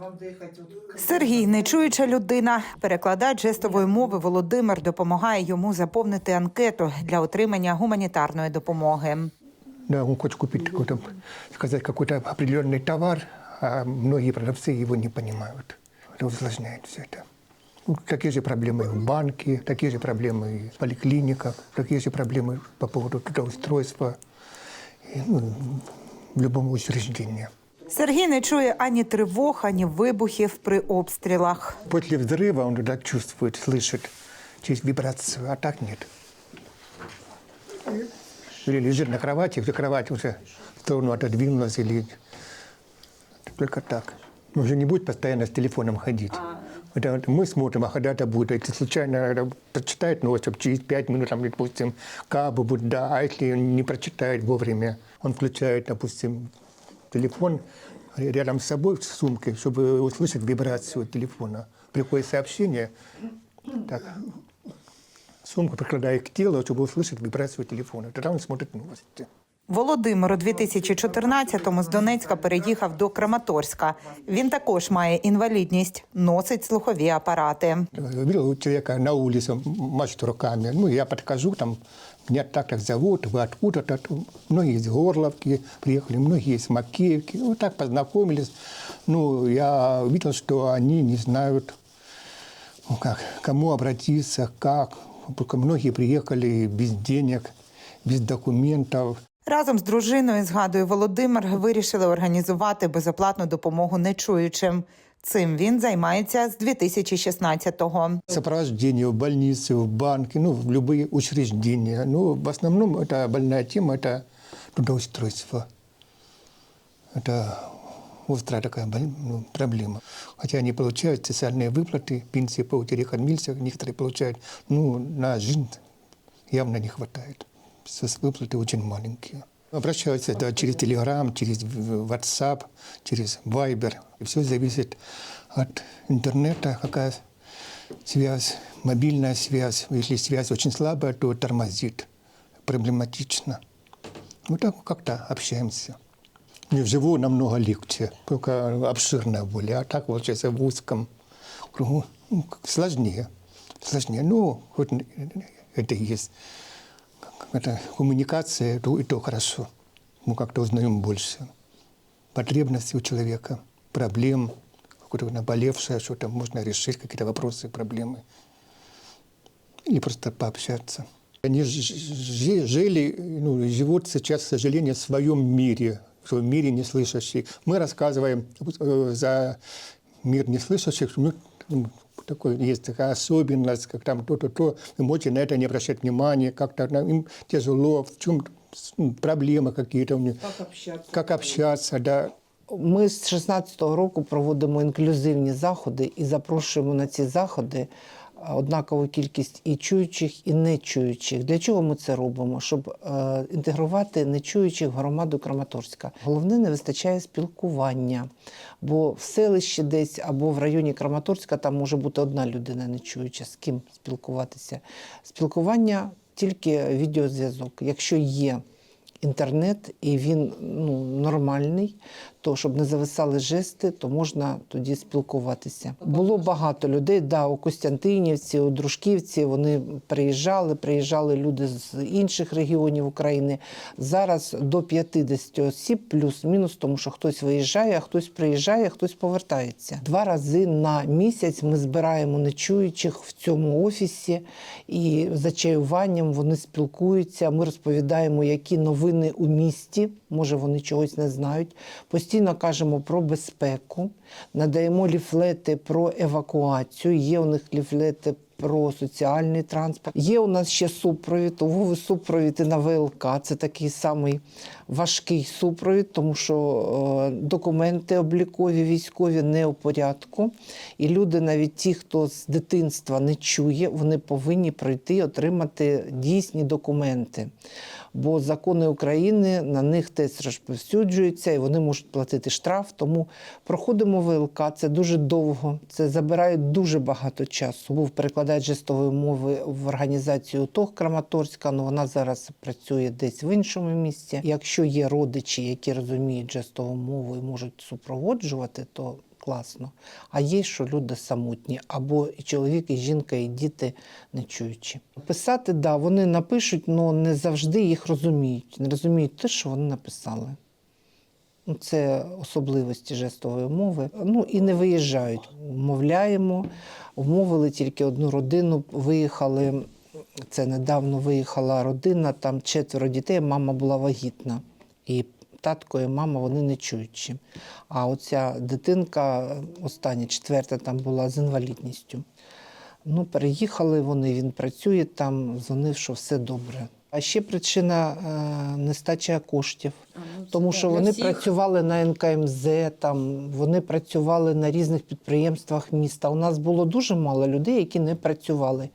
вам доехать. Вот. Сергій, нечуюча людина, перекладач жестової мови Володимир допомагає йому заповнити анкету для отримання гуманітарної допомоги. Да, он хочет купить какой-то, сказать какой-то определенный товар, а многие продавцы его не понимают. Это усложняет все это. Ну, такие же проблемы и в банке, такие же проблемы и в поликлиниках, такие же проблемы по поводу трудоустройства, и, ну, в любом учреждении. Сергій не чує ані тривог, ані вибухів при обстрілах. После взрыва он тогда чувствует, слышит через вибрацию, а так нет. Или лежит на кровати, где кровать уже в сторону отодвинулась, или только так. Он уже не будет постоянно с телефоном ходить. Это вот мы смотрим, а когда это будет, если случайно это прочитает новость, чтобы через пять минут, там, допустим, кабы будет, да, а если он не прочитает вовремя, он включает, допустим, телефон рядом с собой в сумке, чтобы услышать вибрацию телефона. Приходит сообщение, так, сумку прикладает к телу, чтобы услышать вибрацию телефона. Тогда он смотрит новости. Володимир у 2014-му з Донецька переїхав до Краматорська. Він також має інвалідність, носить слухові апарати. Видел у на улице машет руками. Ну, я подхожу, там, меня так так зовут, вы откуда-то. Многие из Горловки приехали, многие из Макеевки. Ну, так познакомились. Ну, я видел, что они не знают, ну, как, кому обратиться, как. Только Многие приехали без денег, без документов. Разом з дружиною, згадує Володимир, вирішили організувати безоплатну допомогу нечуючим. Цим він займається з 2016-го. Сопровождение в больнице, в банке, ну, в любые учреждения. Ну, в основном это больная тема, это трудоустройство. Это острая такая боль- ну, проблема. Хотя они получают социальные выплаты, пенсии по утере кормильца, некоторые получают, ну, на жизнь явно не хватает. Выплаты очень маленькие. Обращаются да, через Telegram, через WhatsApp, через Viber. Все зависит от интернета, какая связь, мобильная связь. Если связь очень слабая, то тормозит. Проблематично. Вот так как-то общаемся. Не вживую намного легче, только обширно более. А так получается в узком кругу ну, сложнее. Сложнее. Ну, хоть это и есть. Это коммуникация, то и то хорошо. Мы как-то узнаем больше. Потребности у человека, проблем, какое-то наболевшее, что-то можно решить, какие-то вопросы, проблемы. Или просто пообщаться. Они жили, ну, живут сейчас, к сожалению, в своем мире, в своем мире неслышащих. Мы рассказываем э, за мир неслышащих, ну, такой есть такая особенность, как там то-то, то, вы можете на это не обращать внимания, как-то нам- им тяжело, в чем проблемы какие-то у них. Как общаться? Как общаться, да. Ми з 16-го року проводимо інклюзивні заходи і запрошуємо на ці заходи а, однакову кількість і чуючих, і нечуючих. Для чого ми це робимо? Щоб е, інтегрувати нечуючих в громаду Краматорська. Головне не вистачає спілкування, бо в селищі десь або в районі Краматорська там може бути одна людина нечуюча, з ким спілкуватися. Спілкування тільки відеозв'язок. Якщо є інтернет і він ну, нормальний, то щоб не зависали жести, то можна тоді спілкуватися. Було багато людей, да, у Костянтинівці, у Дружківці вони приїжджали, приїжджали люди з інших регіонів України. Зараз до 50 осіб, плюс-мінус, тому що хтось виїжджає, а хтось приїжджає, а хтось повертається. Два рази на місяць ми збираємо нечуючих в цьому офісі, і за чаюванням вони спілкуються. Ми розповідаємо, які новини у місті. Може, вони чогось не знають. Постійно кажемо про безпеку, надаємо ліфлети про евакуацію. Є у них ліфлети про соціальний транспорт. Є у нас ще супровід, супровід і на ВЛК. Це такий самий важкий супровід, тому що е, документи облікові військові не у порядку. І люди, навіть ті, хто з дитинства не чує, вони повинні пройти і отримати дійсні документи. Бо закони України на них теж розповсюджуються і вони можуть платити штраф. Тому проходимо ВЛК, це дуже довго, це забирає дуже багато часу. Був перекладач жестової мови в організацію ТОГ Краматорська, але вона зараз працює десь в іншому місці. Якщо є родичі, які розуміють жестову мову і можуть супроводжувати, то класно. А є, що люди самотні, або і чоловік, і жінка, і діти не чуючі. Писати, да, вони напишуть, але не завжди їх розуміють. Не розуміють те, що вони написали. Це особливості жестової мови. Ну і не виїжджають. Вмовляємо. Вмовили тільки одну родину. Виїхали. Це недавно виїхала родина, там четверо дітей, мама була вагітна. І татко і мама вони не чуючі. А оця дитинка, остання, четверта, там була з інвалідністю. Ну, переїхали вони, він працює там, дзвонив, що все добре. А ще причина е, нестача коштів. Тому що вони працювали на НКМЗ, там вони працювали на різних підприємствах міста. У нас було дуже мало людей, які не працювали.